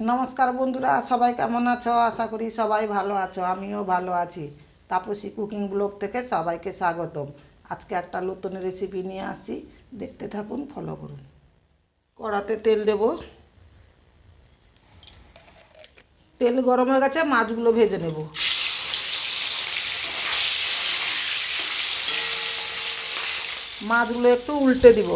নমস্কার বন্ধুরা, সবাই কেমন আছো? আশা করি সবাই ভালো আছো, আমিও ভালো আছি। তাপসী কুকিং ব্লগ থেকে সবাইকে স্বাগতম। আজকে একটা নতুন রেসিপি নিয়ে আসছি, দেখতে থাকুন ফলো করুন। কড়াতে তেল দেব। তেল গরম হয়ে গেছে, মাছগুলো ভেজে নেব। মাছগুলো একটু উল্টে দিব।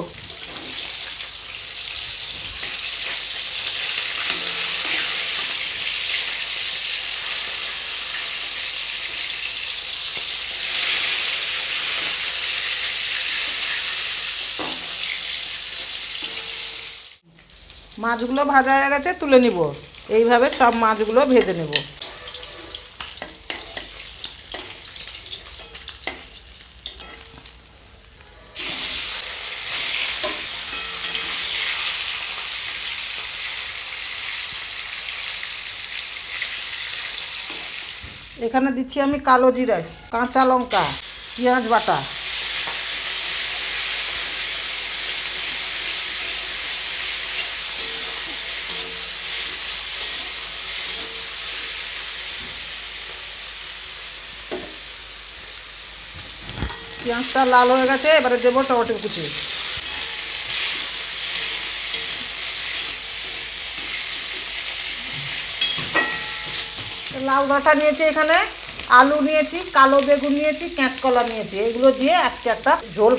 মাছগুলো ভাজা হয়ে গেছে, তুলে নিব। এইভাবে সব মাছগুলো ভেজে নেব। এখানে দিচ্ছি আমি কালো জিরা, কাঁচা লঙ্কা, পেঁয়াজ বাটা। পেঁয়াজটা লাল হয়ে গেছে, এবারে দেবো টমেটো কুচি। লাউ ডাঁটা নিয়েছি এখানে, আলু নিয়েছি, কালো বেগুন নিয়েছি, কাঁচকলা নিয়েছি। এগুলো দিয়ে আজকে একটা ঝোল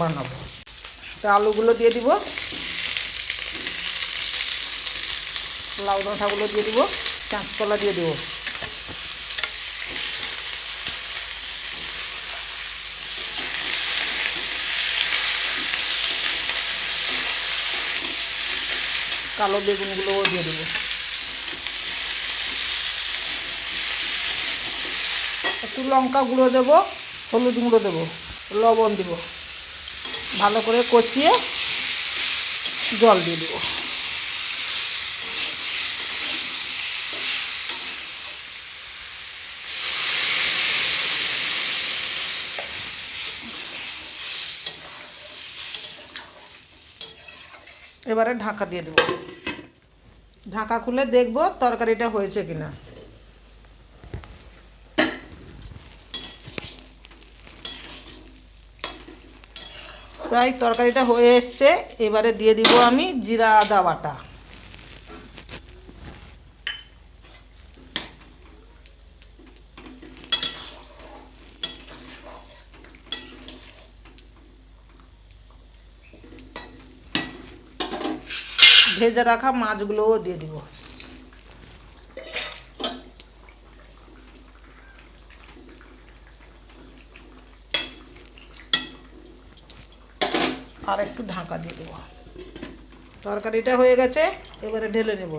বানাবো। তা আলুগুলো দিয়ে দিব। লাউ ডাঁটাগুলো দিয়ে দিব, কাঁচকলা দিয়ে দিব। কালো বেগুনগুলোও দিয়ে দেবো। একটু লঙ্কা গুঁড়ো দেবো, হলুদ গুঁড়ো দেবো, লবণ দেবো। ভালো করে কচিয়ে জল দিয়ে দেবো। এবারে ঢাকা দিয়ে দেবো। ঢাকা খুলে দেখব তরকারিটা হয়েছে কিনা। প্রায় তরকারিটা হয়ে এসছে, এবারে দিয়ে দিব আমি জিরা আদা বাটা। ভেজে রাখা মাছগুলোও দিয়ে দিব। আর একটু ঢাকা দিয়ে দেবো। তরকারিটা হয়ে গেছে, এবারে ঢেলে নেব।